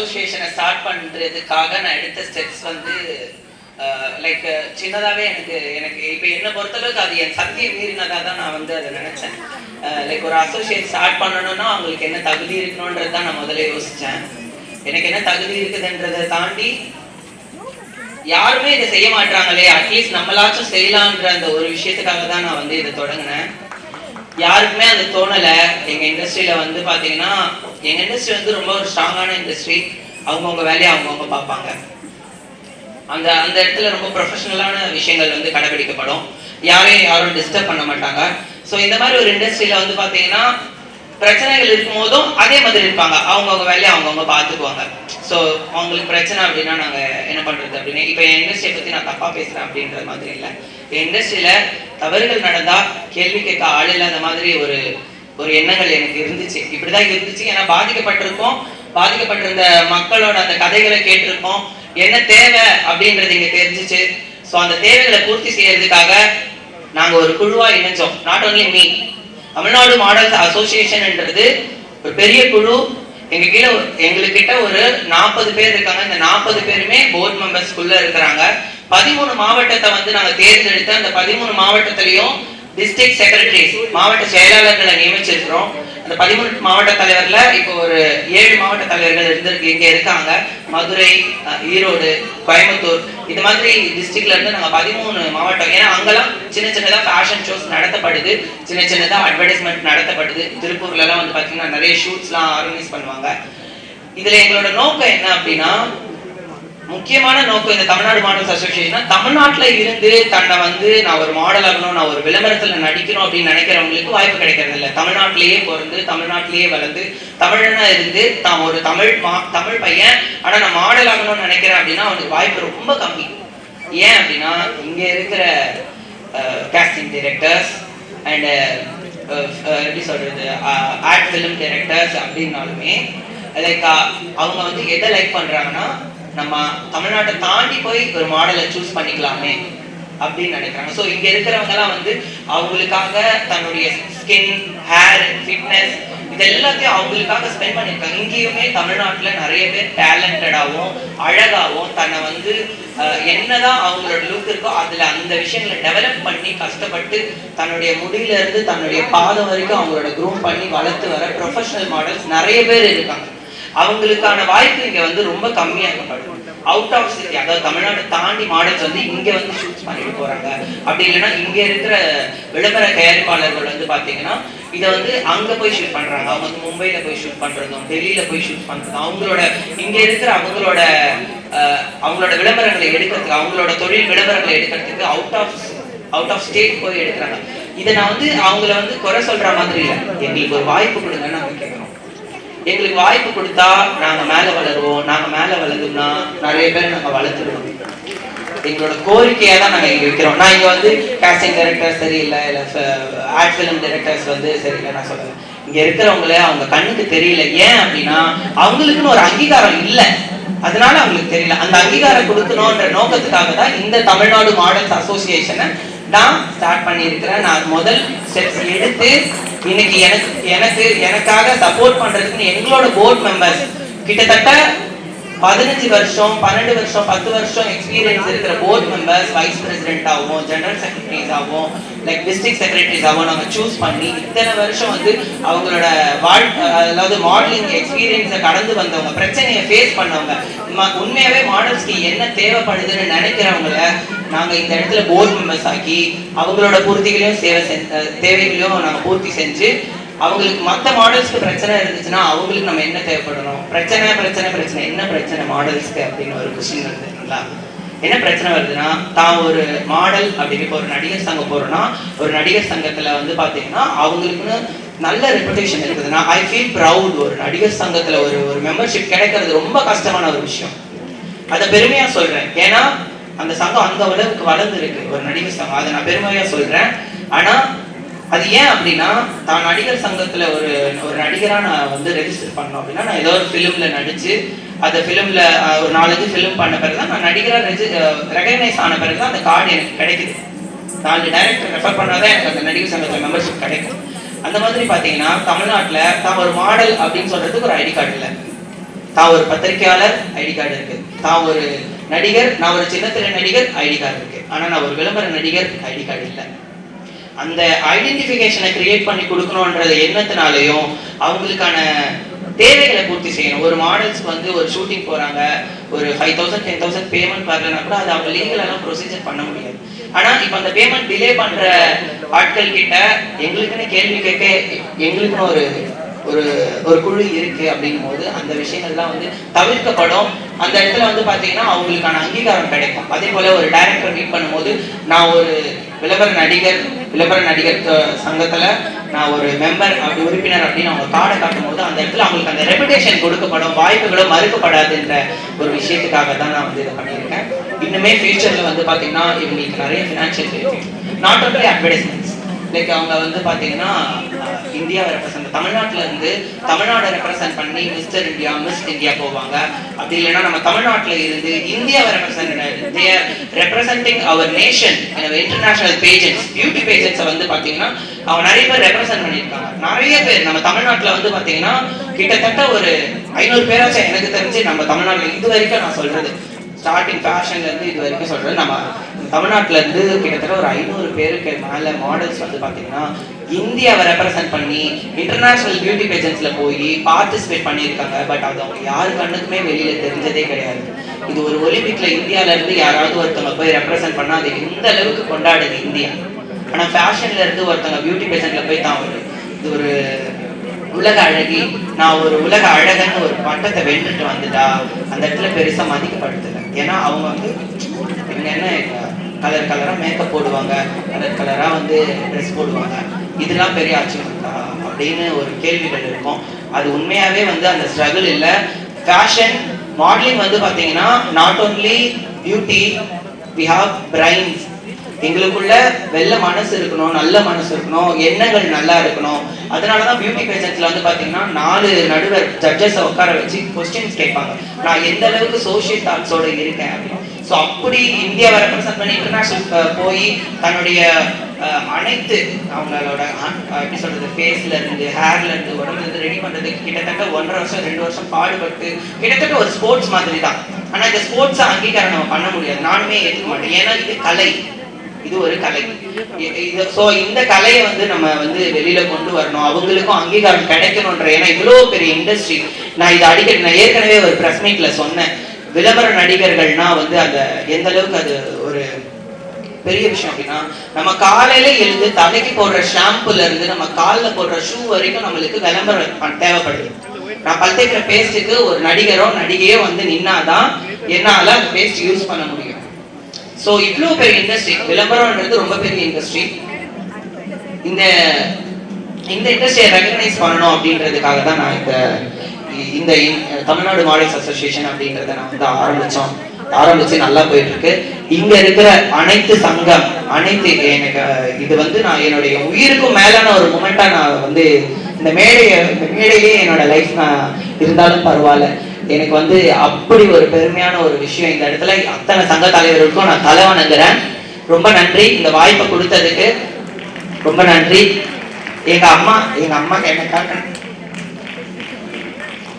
அசோசியேஷனை start பண்ணுறதுக்காக நான் எடுத்த ஸ்டெப்ஸ் வந்து லைக் சின்னதாகவே எனக்கு எனக்கு இப்போ என்னை பொறுத்தளவுக்கு அது என் சக்தியை மீறினதாக தான் நான் வந்து அதை நினச்சேன். லைக் ஒரு அசோசியேட் ஸ்டார்ட் பண்ணணும்னா அவங்களுக்கு என்ன தகுதி இருக்கணுன்றது தான் நான் முதல்ல யோசித்தேன் எனக்கு என்ன தகுதி இருக்குதுன்றதை தாண்டி யாருமே இதை செய்ய மாட்டாங்களே அட்லீஸ்ட் நம்மளாச்சும் செய்யலான்ற அந்த ஒரு விஷயத்துக்காக தான் நான் வந்து இதை தொடங்கினேன். யாருக்குமே அது தோணல. எங்க இண்டஸ்ட்ரியில வந்து பாத்தீங்கன்னா எங்க இண்டஸ்ட்ரி வந்து ரொம்ப ஒரு ஸ்ட்ராங்கான இண்டஸ்ட்ரி அவங்கவுங்க வேலையை அவங்கவுங்க பார்ப்பாங்க. அந்த அந்த இடத்துல ரொம்ப ப்ரொஃபஷனலான விஷயங்கள் வந்து கடைபிடிக்கப்படும். யாரையும் யாரும் டிஸ்டர்ப் பண்ண மாட்டாங்க. ஸோ இந்த மாதிரி ஒரு இண்டஸ்ட்ரியில வந்து பார்த்தீங்கன்னா பிரச்சனைகள் இருக்கும் போதும் அதே மாதிரி இருப்பாங்க. அவங்கவுங்க வேலையை அவங்கவுங்க பார்த்துக்குவாங்க. ஸோ அவங்களுக்கு பிரச்சனை அப்படின்னா நாங்கள் என்ன பண்ணுறது அப்படின்னு. இப்போ என் இண்டஸ்ட்ரியை பற்றி நான் தப்பாக பேசுகிறேன் அப்படின்ற மாதிரி இல்லை. என் இண்டஸ்ட்ரியில் தவறுகள் நடந்தா கேள்வி கேட்க ஆள் இல்லாத மாதிரி ஒரு ஒரு எண்ணங்கள் எனக்கு இருந்துச்சு. இப்படிதான் இருந்துச்சு. ஏன்னா பாதிக்கப்பட்டிருக்கோம். பாதிக்கப்பட்டிருந்த மக்களோட அந்த கதைகளை கேட்டிருக்கோம். என்ன தேவை அப்படின்றது இங்க தெரிஞ்சிச்சு. ஸோ அந்த தேவைகளை பூர்த்தி செய்யறதுக்காக நாங்க ஒரு குழுவா இணைஞ்சோம். Not only me Tamilnadu models அசோசியேஷன்ன்றது ஒரு பெரிய குழு. எங்க கீழே எங்களுக்கிட்ட ஒரு நாற்பது பேர் இருக்காங்க. இந்த நாற்பது பேருமே போர்ட் மெம்பர்ஸ்குள்ள இருக்கிறாங்க. பதிமூணு மாவட்டத்தை வந்து நாங்க தேர்ந்தெடுத்து அந்த பதிமூணு மாவட்டத்திலையும் டிஸ்ட்ரிக்ட் செக்ரட்டரிஸ் மாவட்ட செயலாளர்களை நியமிச்சிருக்கிறோம். அந்த பதிமூணு மாவட்ட தலைவர்ல இப்போ ஒரு ஏழு மாவட்ட தலைவர்கள் இருந்து இங்க இருக்காங்க. மதுரை ஈரோடு கோயம்புத்தூர். இது மாதிரி டிஸ்ட்ரிக்ட்ல இருந்து நாங்க பதிமூணு மாவட்டம். ஏன்னா அங்கெல்லாம் சின்ன சின்னதா ஃபேஷன் ஷோஸ் நடத்தப்படுது. சின்ன சின்னதா அட்வர்டைஸ்மெண்ட் நடத்தப்படுது. திருப்பூர்ல எல்லாம் வந்து பாத்தீங்கன்னா நிறைய ஷூட்ஸ்லாம் ஆர்கனைஸ் பண்ணுவாங்க. இதுல எங்களோட நோக்கம் என்ன அப்படின்னா முக்கியமான நோக்கம் இந்த தமிழ்நாடு மாடல்ஸ் அசோசியேஷன் தமிழ்நாட்டில் இருந்து தன்னை வந்து நான் ஒரு மாடல் ஆகணும் நான் ஒரு விளம்பரத்தில் நடிக்கணும் அப்படின்னு நினைக்கிறவங்களுக்கு வாய்ப்பு கிடைக்கிறது இல்லை. தமிழ்நாட்டிலேயே பிறந்து தமிழ்நாட்டிலேயே வளர்ந்து தமிழனா இருந்து தான் ஒரு தமிழ் மா- தமிழ் பையன். ஆனால் நான் மாடல் ஆகணும்னு நினைக்கிறேன் அப்படின்னா அவனுக்கு வாய்ப்பு ரொம்ப கம்மி. ஏன் அப்படின்னா இங்கே இருக்கிற கேஸ்டிங் டிரெக்டர்ஸ் அண்ட் எப்படி சொல்றது ஆர்ட் ஃபிலிம் டைரக்டர்ஸ் அப்படின்னாலுமே லைக் அவங்க வந்து எதை லைக் பண்ணுறாங்கன்னா நம்ம தமிழ்நாட்டை தாண்டி போய் ஒரு மாடலை சூஸ் பண்ணிக்கலாமே அப்படின்னு நினைக்கிறாங்க. ஸோ இங்கே இருக்கிறவங்கலாம் வந்து அவங்களுக்காக தன்னுடைய ஸ்கின் ஹேர் ஃபிட்னஸ் இது எல்லாத்தையும் அவங்களுக்காக ஸ்பெண்ட் பண்ணியிருக்காங்க. இங்கேயுமே தமிழ்நாட்டில் நிறைய பேர் டேலண்டடாகவும் அழகாகவும் தன்னை வந்து என்னதான் அவங்களோட லுக் இருக்கோ அதில் அந்த விஷயங்களை டெவலப் பண்ணி கஷ்டப்பட்டு தன்னுடைய முடியிலேருந்து தன்னுடைய பாதம் வரைக்கும் அவங்களோட க்ரூம் பண்ணி வளர்த்து வர ப்ரொஃபஷனல் மாடல்ஸ் நிறைய பேர் இருக்காங்க. அவங்களுக்கான வாய்ப்பு இங்க வந்து ரொம்ப கம்மியாகப்படும் அவுட் ஆஃப் சிட்டி அதாவது தமிழ்நாட்டை தாண்டி மாடல்ஸ் வந்து இங்க வந்து ஷூட் பண்ணிட்டு போறாங்க. அப்படி இல்லைன்னா இங்க இருக்கிற விளம்பர தயாரிப்பாளர்கள் வந்து பாத்தீங்கன்னா இதை வந்து அங்க போய் ஷூட் பண்றாங்க. அவங்க வந்து மும்பைல போய் ஷூட் பண்றதும் டெல்லியில போய் ஷூட் பண்றதும் அவங்களோட இங்க இருக்கிற அவங்களோட அவங்களோட விளம்பரங்களை எடுக்கிறதுக்கு அவங்களோட தொழில் விளம்பரங்களை எடுக்கிறதுக்கு out of out of state போய் எடுக்கிறாங்க. இதை நான் வந்து அவங்கள வந்து குறை சொல்ற மாதிரி இல்லை. எங்களுக்கு ஒரு வாய்ப்பு கொடுங்க எங்களுக்கு வாய்ப்பு கொடுத்தா நாங்க மேல வளருவோம். நாங்க மேல வளர்ந்தோம்னா நிறைய பேர் நாங்க வளர்த்துருவோம். எங்களோட கோரிக்கையா தான் நாங்க இங்க வைக்கிறோம். நான் இங்க வந்து காஸ்டிங் டைரக்டர் சரியில்லை இல்ல ஆர்ட் ஃபிலிம் டைரக்டர்ஸ் வந்து சரியில்லை நான் சொல்றேன். இங்க இருக்கிறவங்கள அவங்க கண்ணுக்கு தெரியல. ஏன் அப்படின்னா அவங்களுக்குன்னு ஒரு அங்கீகாரம் இல்லை. அதனால அவங்களுக்கு தெரியல. அந்த அங்கீகாரம் கொடுக்கணும்ன்ற நோக்கத்துக்காக தான் இந்த தமிழ்நாடு மாடல்ஸ் அசோசியேஷனை தான் ஸ்டார்ட் பண்ணியிருக்கிறேன். நான் முதல் ஸ்டெப்ஸ் எடுத்து இன்னைக்கு எனக்கு எனக்கு எனக்காக சப்போர்ட் பண்றதுக்கு எங்களோட போர்ட் மெம்பர்ஸ் கிட்டத்தட்ட பதினஞ்சு வருஷம் பன்னெண்டு வருஷம் பத்து வருஷம் எக்ஸ்பீரியன்ஸ் இருக்கிற போர்ட் மெம்பர்ஸ் வைஸ் பிரசிடென்ட் ஆகும் ஜெனரல் செக்ரட்டரிஸ் ஆகும் லைக் டிஸ்ட்ரிக்ட் செக்ரட்டரிஸ் ஆகும் நாங்க சூஸ் பண்ணி இத்தனை வருஷம் வந்து அவங்களோட வாழ் அதாவது மாடலிங் எக்ஸ்பீரியன்ஸை கடந்து வந்தவங்க பிரச்சனையை ஃபேஸ் பண்ணவங்க உண்மையாகவே உண்மையாவே மாடல்ஸ்க்கு என்ன தேவைப்படுதுன்னு நினைக்கிறவங்கள நாங்கள் இந்த இடத்துல போர்ட் மெம்பர்ஸ் ஆக்கி அவங்களோட பூர்த்திகளையும் சேவை செஞ்ச தேவைகளையும் நாங்கள் பூர்த்தி செஞ்சு அவங்களுக்கு மற்ற மாடல்ஸ்க்கு பிரச்சனை இருந்துச்சுன்னா அவங்களுக்கு நம்ம என்ன தேவைப்படணும்? பிரச்சனை பிரச்சனை பிரச்சனை. என்ன பிரச்சனை மாடல்ஸ்க்கு அப்படின்னு ஒரு கொஸ்டின் வருதுங்களா என்ன பிரச்சனை வருதுன்னா தான் ஒரு மாடல் அப்படின்னு இப்போ ஒரு நடிகர் சங்கம் போகிறோன்னா ஒரு நடிகர் சங்கத்தில் வந்து பார்த்தீங்கன்னா அவங்களுக்குன்னு நல்ல ரெப்புடேஷன் இருக்குதுன்னா ஐ ஃபீல் ப்ரவுட் ஒரு நடிகர் சங்கத்தில் ஒரு ஒரு மெம்பர்ஷிப் கிடைக்கிறது ரொம்ப கஷ்டமான ஒரு விஷயம். அதை பெருமையாக சொல்கிறேன் ஏன்னா அந்த சங்கம் அந்த அளவுக்கு வளர்ந்து இருக்கு ஒரு நடிகர் சங்கம். அதை நான் பெருமையா சொல்றேன். ஆனா அது ஏன் அப்படின்னா தான் நடிகர் சங்கத்துல ஒரு ஒரு நடிகரா நான் வந்து ரெஜிஸ்டர் பண்ணோம் அப்படின்னா நான் ஏதோ ஒரு ஃபிலிம்ல நடிச்சு அந்த ஃபிலிம்ல ஒரு நாலஞ்சு ஃபிலிம் பண்ண பிறகு தான் நான் நடிகரா ரெகனைஸ் ஆன பிறகு தான் அந்த கார்டு எனக்கு கிடைக்குது. நாலு டைரக்டர் ரெஃபர் பண்ணாதான் எனக்கு அந்த நடிகர் சங்கத்துல மெம்பர்ஷிப் கிடைக்கும். அந்த மாதிரி பாத்தீங்கன்னா தமிழ்நாட்டில் தான் ஒரு மாடல் அப்படின்னு சொல்றதுக்கு ஒரு ஐடி கார்டு இல்லை. தான் ஒரு பத்திரிகையாளர் ஐடி கார்டு இருக்கு. தான் ஒரு நடிகர் நான் ஒரு சின்னத்திரை நடிகர் ஐடி கார்டு இருக்கு. ஆனா நான் ஒரு விளம்பர நடிகர் ஐடி கார்டு இல்லை. அந்த ஐடென்டிஃபிகேஷனை கிரியேட் பண்ணி கொடுக்கணுன்றது எண்ணத்தினாலையும் அவங்களுக்கான தேவைகளை பூர்த்தி செய்யணும். ஒரு மாடல்ஸ்க்கு வந்து ஒரு ஷூட்டிங் போறாங்க ஒரு five thousand ten thousand payment பார்க்கலன்னா கூட அது அவங்க லீகலெல்லாம் ப்ரொசீஜர் பண்ண முடியாது. ஆனா இப்போ அந்த பேமெண்ட் டிலே பண்ற ஆட்கள் கிட்ட எங்களுக்குன்னு கேள்வி கேட்க எங்களுக்குன்னு ஒரு ஒரு ஒரு குழு இருக்கு அப்படிங்கும் போது அந்த விஷயங்கள்லாம் வந்து தவிர்க்கப்படும். அந்த இடத்துல வந்து பாத்தீங்கன்னா அவங்களுக்கான அங்கீகாரம் கிடைக்கும். அதே போல ஒரு டைரக்டர் மீட் பண்ணும்போது நான் ஒரு விளம்பர நடிகர் விளம்பர நடிகர் சங்கத்தில் சங்கத்துல நான் ஒரு மெம்பர் அப்படி உறுப்பினர் அப்படின்னு அவங்க கார்டை காட்டும் போது அந்த இடத்துல அவங்களுக்கு அந்த ரெப்புடேஷன் கொடுக்கப்படும். வாய்ப்புகளும் மறுக்கப்படாதுன்ற ஒரு விஷயத்துக்காக தான் நான் வந்து இதை பண்ணியிருக்கேன். இன்னுமே ஃபியூச்சர்ல வந்து பாத்தீங்கன்னா இவங்களுக்கு நிறைய financial not only advertisements like அவங்க வந்து பாத்தீங்கன்னா இந்தியாவை தமிழ்நாட்டுல இருந்து தமிழ்நாடை ரெப்ரசென்ட் பண்ணி மிஸ்டர் இந்தியா மிஸ் இந்தியா போவாங்க. அப்படி இல்லைன்னா நம்ம தமிழ்நாட்டுல இருந்து இந்தியாவை represent their representing our nation international pageants beauty பேஜன்ஸை வந்து பாத்தீங்கன்னா அவங்க நிறைய பேர் ரெப்ரசென்ட் பண்ணியிருக்காங்க. நிறைய பேர் நம்ம தமிழ்நாட்டுல வந்து பாத்தீங்கன்னா கிட்டத்தட்ட ஒரு ஐநூறு பேராச்சும் எனக்கு தெரிஞ்சு நம்ம தமிழ்நாட்டுல இது வரைக்கும் நான் சொல்றது ஸ்டார்டிங் ஃபேஷன்லேருந்து இது வரைக்கும் சொல்கிறேன் நம்ம தமிழ்நாட்டிலேருந்து கிட்டத்தட்ட ஒரு ஐநூறு பேருக்கு மேலே மாடல்ஸ் வந்து பார்த்தீங்கன்னா இந்தியாவை ரெப்ரசென்ட் பண்ணி இன்டர்நேஷ்னல் பியூட்டி பேஜன்ஸில் போய் பார்ட்டிசிபேட் பண்ணியிருக்காங்க. பட் அது அவங்க யாரு கண்ணுக்குமே வெளியில் தெரிஞ்சதே கிடையாது. இது ஒரு ஒலிம்பிக்ல இந்தியாவிலேருந்து யாராவது ஒருத்தவங்க போய் ரெப்ரசென்ட் பண்ணால் அது எந்த அளவுக்கு கொண்டாடுது இந்தியா? ஆனால் ஃபேஷன்லேருந்து ஒருத்தவங்க பியூட்டி பேஜன்ட்ல போய் தான் ஒரு இது ஒரு உலக அழகி நான் ஒரு உலக அழகன்னு ஒரு பட்டத்தை வென்றுட்டு வந்துட்டா அந்த இடத்துல பெருசாக மதிக்கப்படுத்தல. ஏன்னா அவங்க வந்து இவங்க என்ன கலர் கலராக மேக்கப் போடுவாங்க? கலர் கலராக வந்து ட்ரெஸ் போடுவாங்க. இதெல்லாம் பெரிய அச்சீவ்மெண்டா அப்படின்னு ஒரு கேள்விகள் இருக்கும். அது உண்மையாகவே வந்து அந்த ஸ்ட்ரகிள் இல்லை. ஃபேஷன் மாடலிங் வந்து பார்த்தீங்கன்னா not only beauty we have brains எங்களுக்குள்ள வெள்ள மனசு இருக்கணும் நல்ல மனசு இருக்கணும் எண்ணங்கள் நல்லா இருக்கணும். அதனால தான் பியூட்டி பேஜன்ஸ்ல வந்து பாத்தீங்கன்னா நாலு நடுவர் ஜட்ஜஸ் உட்கார வச்சு கொஸ்டின்ஸ் கேட்பாங்க. நான் எந்த அளவுக்கு சோசியல் தாட்ஸோட இருக்கேன் அப்படின்னு. ஸோ அப்படி இந்தியாவை ரெப்ரசன்ட் பண்ணி இன்டர்நேஷனல் போய் தன்னுடைய அஹ், அனைத்து அவங்களோட எப்படி சொல்றது ஃபேஸ்ல இருந்து ஹேர்ல இருந்து உடம்புல இருந்து ரெடி பண்றதுக்கு கிட்டத்தட்ட ஒன்றரை வருஷம் ரெண்டு வருஷம் பாடுபட்டு கிட்டத்தட்ட ஒரு ஸ்போர்ட்ஸ் மாதிரி தான் ஆனா இந்த ஸ்போர்ட்ஸ் அங்கீகாரம் நம்ம பண்ண முடியாது. நானுமே ஏற்றுக்க மாட்டேன். ஏன்னா இது கலை. இது ஒரு கலை. இ- ஸோ இந்த கலையை வந்து நம்ம வந்து வெளியில கொண்டு வரணும். அவங்களுக்கும் அங்கீகாரம் கிடைக்கணுன்ற ஏன்னா இவ்வளவு பெரிய இண்டஸ்ட்ரி நான் இதை அடிக்கடி நான் ஏற்கனவே ஒரு பிரஸ் மீட்ல சொன்னேன். விளம்பர நடிகர்கள்னா வந்து அந்த எந்த அளவுக்கு அது ஒரு பெரிய விஷயம் அப்படின்னா நம்ம காலையில எழுந்து தலைக்கு போடுற ஷாம்புல இருந்து நம்ம கால்ல போடுற ஷூ வரைக்கும் நம்மளுக்கு விளம்பரம் தேவைப்படுது. நான் பல் தேய்க்கிற பேஸ்ட்டுக்கு ஒரு நடிகரோ நடிகையோ வந்து நின்னாதான் என்னால அந்த பேஸ்ட் யூஸ் பண்ண முடியும். சோ இவ்வளவு பெரிய இண்டஸ்ட்ரி விளம்பரம்ன்றது ரொம்ப பெரிய இண்டஸ்ட்ரி இந்த இந்த இண்டஸ்ட்ரியை ரெகனைஸ் பண்ணணும் அப்படின்றதுக்காக தான் நான் இந்த இந்த தமிழ்நாடு மாடல்ஸ் அசோசியேஷன் அப்படின்றத நான் வந்து ஆரம்பிச்சோம். ஆரம்பிச்சு நல்லா போயிட்டு இருக்கு இங்க இருக்கிற அனைத்து சங்கம் அனைத்து எனக்கு இது வந்து நான் என்னுடைய உயிருக்கும் மேலான ஒரு மூமெண்டா நான் வந்து இந்த மேடைய இந்த என்னோட லைஃப் நான் இருந்தாலும் பரவாயில்ல. எனக்கு வந்து அப்படி ஒரு பெருமையான ஒரு விஷயம் இந்த இடத்துல. அத்தனை சங்க தலைவர்களுக்கும் நான் தலை வணங்குறேன். ரொம்ப நன்றி. இந்த வாய்ப்பை கொடுத்ததுக்கு ரொம்ப நன்றி. எங்க அம்மா எங்க அம்மா எனக்காக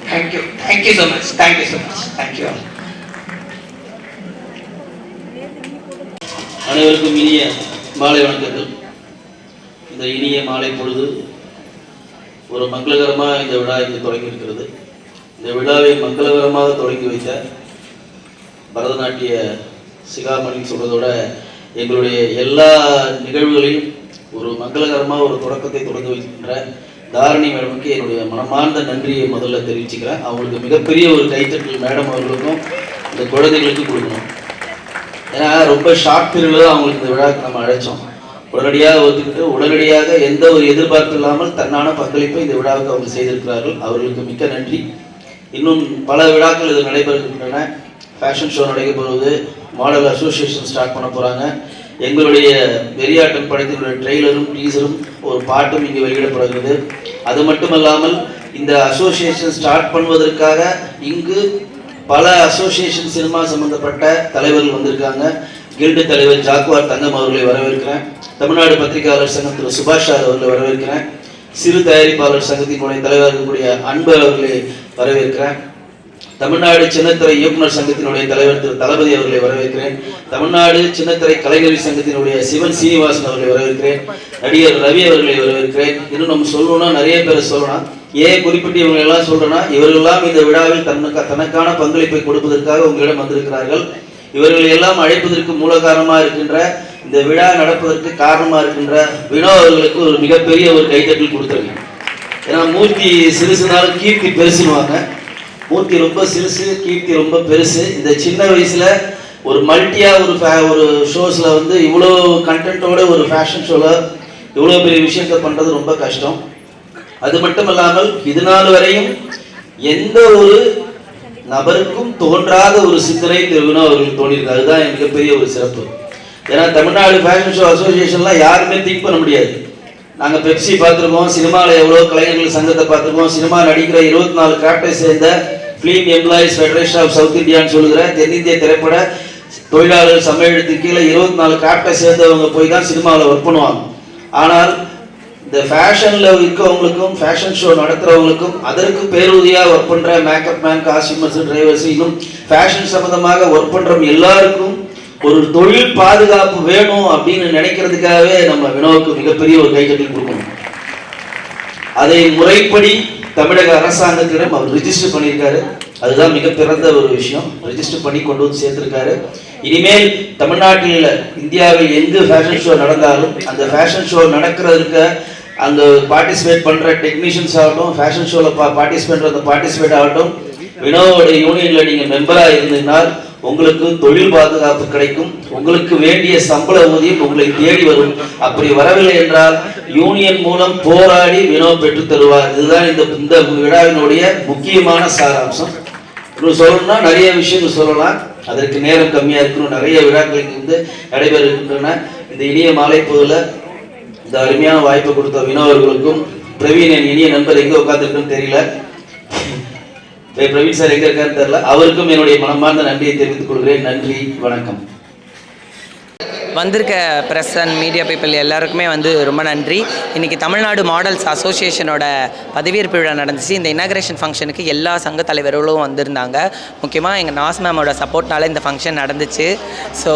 thank you thank you so much thank you so much thank you அனைவருக்கும் இனிய மாலை வணக்கங்கள். இந்த இனிய மாலை பொழுது ஒரு மங்களகரமாக இந்த விழா இங்கு தொடங்கி இருக்கிறது இந்த விழாவை மங்களகரமாக தொடங்கி வைத்த பரதநாட்டிய சிகாமணி சொல்றதோட எங்களுடைய எல்லா நிகழ்வுகளையும் ஒரு மங்களகரமாக ஒரு தொடக்கத்தை தொடங்கி வைக்கின்ற தாரணி மேடமுக்கு என்னுடைய மனமார்ந்த நன்றியை முதல்ல தெரிவிச்சுக்கிறேன். அவங்களுக்கு மிகப்பெரிய ஒரு கைத்தட்டல் மேடம் அவர்களுக்கும் இந்த குழந்தைகளுக்கும் கொடுக்கணும். ஏன்னா ரொம்ப ஷார்ட் பீரியடில் அவங்களுக்கு இந்த விழாவுக்கு நம்ம அழைச்சோம். உடனடியாக ஒத்துக்கிட்டு உடனடியாக எந்த ஒரு எதிர்பார்ப்பு இல்லாமல் தன்னான பங்களிப்பை இந்த விழாவுக்கு அவங்க செய்திருக்கிறார்கள். அவர்களுக்கு மிக்க நன்றி. இன்னும் பல விழாக்கள் இது நடைபெறுகின்றன. ஃபேஷன் ஷோ நடைபெறுவது மாடல் அசோசியேஷன் ஸ்டார்ட் பண்ண போகிறாங்க எங்களுடைய வெறியாட்டம் படத்தினுடைய ட்ரெய்லரும் டீசரும் ஒரு பாட்டும் இங்கே வெளியிடப்படுகிறது. அது மட்டுமல்லாமல் இந்த அசோசியேஷன் ஸ்டார்ட் பண்ணுவதற்காக இங்கு பல அசோசியேஷன் சினிமா சம்பந்தப்பட்ட தலைவர்கள் வந்திருக்காங்க. கில்டு தலைவர் ஜாக்குவார் தங்கம் அவர்களை வரவேற்கிறேன். தமிழ்நாடு பத்திரிகையாளர் சங்கம் திரு சுபாஷ் அவர்களை வரவேற்கிறேன். சிறு தயாரிப்பாளர் சங்கத்தினுடைய தலைவர் இருக்கக்கூடிய அன்பு அவர்களை வரவேற்கிறேன். தமிழ்நாடு சின்னத்திரை இயக்குனர் சங்கத்தினுடைய தலைவர் திரு தளபதி அவர்களை வரவேற்கிறேன். தமிழ்நாடு சின்னத்திரை கலைஞர் சங்கத்தினுடைய சிவன் சீனிவாசன் அவர்களை வரவேற்கிறேன். நடிகர் ரவி அவர்களை வரவேற்கிறேன். இன்னும் நம்ம சொல்லணும்னா நிறைய பேரை சொல்லலாம் ஏன் குறிப்பிட்டு இவங்க எல்லாம் சொல்றேன்னா இவர்களெல்லாம் இந்த விழாவில் தனக்கு தனக்கான பங்களிப்பை கொடுப்பதற்காக உங்களிடம் வந்திருக்கிறார்கள். இவர்களை எல்லாம் அழைப்பதற்கு மூல காரணமா இருக்கின்ற இந்த விழா நடப்பதற்கு காரணமா இருக்கின்ற வினோ அவர்களுக்கு ஒரு மிகப்பெரிய ஒரு கைத்தட்டல் கொடுத்துருக்கேன். ஏன்னா மூர்த்தி சிறுசுனாலும் கீர்த்தி பெருசுன்னுவாங்க. மூர்த்தி ரொம்ப சிறுசு கீர்த்தி ரொம்ப பெருசு. இந்த சின்ன வயசுல ஒரு மல்டியா ஒரு ஃபே ஒரு ஷோஸ்ல வந்து இவ்வளோ கண்டென்ட்டோட ஒரு ஃபேஷன் ஷோல இவ்வளோ பெரிய விஷயத்த பண்றது ரொம்ப கஷ்டம். அது மட்டும் இல்லாமல் இது நாள் வரையும் எந்த ஒரு நபருக்கும் தோன்றாத ஒரு சிந்தனை திரு வினோ அவர்களுக்கு தோணியிருக்கு அதுதான் மிகப்பெரிய ஒரு சிறப்பு. ஏன்னா தமிழ்நாடு ஃபேஷன் ஷோ அசோசியேஷன்லாம் யாருமே திங்க் பண்ண முடியாது. நாங்கள் பெப்சி பார்த்துருக்கோம் சினிமாவில் எவ்வளோ கலைஞர்கள் சங்கத்தை பார்த்துருக்கோம் சினிமா நடிக்கிற இருபத்தி நாலு கிராஃப்டை சேர்ந்த film employees federation of south இந்தியான்னு சொல்லுகிற தென்னிந்திய திரைப்பட தொழிலாளர் சம்மேளனத்துக்கு கீழே இருபத்தி நாலு கிராப்டை சேர்ந்தவங்க போய் தான் சினிமாவில் ஒர்க் பண்ணுவாங்க. ஆனால் இந்த ஃபேஷனில் இருக்கவங்களுக்கும் ஃபேஷன் ஷோ நடத்துகிறவங்களுக்கும் அதற்கு பேருதியாக ஒர்க் பண்ணுற மேக்கப் மேன் காஸ்டியூமர்ஸ் டிரைவர்ஸ் இன்னும் ஃபேஷன் சம்மந்தமாக ஒர்க் பண்ணுறவங்க எல்லாருக்கும் ஒரு தொழில் பாதுகாப்பு வேணும் அப்படின்னு நினைக்கிறதுக்காகவே நம்ம வினோவுக்கு மிகப்பெரிய ஒரு கைகட்டில் கொடுக்கணும். அதை முறைப்படி தமிழக அரசாங்கத்திடம் அவர் ரிஜிஸ்டர் பண்ணியிருக்காரு. அதுதான் மிக பிறந்த ஒரு விஷயம். ரிஜிஸ்டர் பண்ணி கொண்டு வந்து சேர்த்திருக்காரு. இனிமேல் தமிழ்நாட்டில் இந்தியாவில் எங்கு ஃபேஷன் ஷோ நடந்தாலும் அந்த ஃபேஷன் ஷோ நடக்கிறதுக்கு அந்த பார்ட்டிசிபேட் பண்ணுற டெக்னீஷியன்ஸ் ஆகட்டும் ஃபேஷன் ஷோல பார்ட்டிசிபேட் பண்ற அந்த பார்ட்டிசிபேட் ஆகட்டும் வினோவோட யூனியனில் நீங்கள் மெம்பராக இருந்தீங்கன்னா உங்களுக்கு தொழில் பாதுகாப்பு கிடைக்கும். உங்களுக்கு வேண்டிய சம்பள ஊதியம் உங்களை தேடி வரும். அப்படி வரவில்லை என்றால் யூனியன் மூலம் போராடி வினோ பெற்று தருவார். இதுதான் இந்த இந்த விழாவினுடைய முக்கியமான சாராம்சம். இன்னும் சொல்லணும்னா நிறைய விஷயங்கள் சொல்லலாம். அதற்கு நேரம் கம்மியா இருக்கணும் நிறைய விழாக்கள் வந்து நடைபெறுகின்றன. இந்த இனிய மாலை பொழுதுல இந்த அருமையான வாய்ப்பை கொடுத்த வினோவர்களுக்கும் பிரவீன் என் இனிய நண்பர் எங்க உட்காந்துருக்குன்னு தெரியல. பிரவீன் சார் எங்க இருக்காருன்னு தெரியல. அவருக்கும் என்னுடைய மனமார்ந்த நன்றியை தெரிவித்துக் கொள்கிறேன். நன்றி வணக்கம். வந்திருக்க ப்ரெஸ் அண்ட் மீடியா பீப்பிள் எல்லாருக்குமே வந்து ரொம்ப நன்றி. இன்றைக்கி தமிழ்நாடு மாடல்ஸ் அசோசியேஷனோட பதவியேற்பு விழா நடந்துச்சு. இந்த இனாகிரேஷன் ஃபங்க்ஷனுக்கு எல்லா சங்க தலைவர்களும் வந்திருந்தாங்க. முக்கியமாக எங்கள் நாஸ் மேமோட சப்போர்ட்னால இந்த ஃபங்க்ஷன் நடந்துச்சு. ஸோ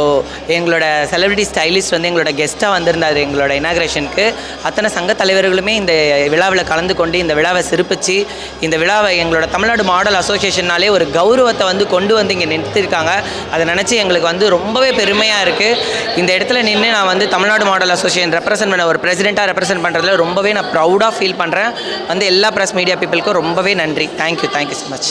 எங்களோட செலிபிரிட்டி ஸ்டைலிஸ்ட் வந்து எங்களோட கெஸ்ட்டாக வந்திருந்தார் எங்களோட இனாகிரேஷனுக்கு அத்தனை சங்க தலைவர்களுமே இந்த விழாவில் கலந்து கொண்டு இந்த விழாவை சிறப்பிச்சு இந்த விழாவை எங்களோட தமிழ்நாடு மாடல் அசோசியேஷன்னாலே ஒரு கௌரவத்தை வந்து கொண்டு வந்து இங்கே நிறுத்திருக்காங்க. அதை நினச்சி எங்களுக்கு வந்து ரொம்பவே பெருமையாக இருக்குது இந்த இடத்துல நின்று நான் வந்து தமிழ்நாடு மாடல் அசோசியேஷன் ரெப்ரசென்ட் பண்ண ஒரு பிரசிடெண்ட்டாக ரெப்ரசென்ட் பண்ணுறதுல ரொம்பவே நான் ப்ரௌடாக ஃபீல் பண்ணுறேன் வந்து எல்லா ப்ரெஸ் மீடியா பீப்புளுக்கும் ரொம்பவே நன்றி. Thank you thank you so much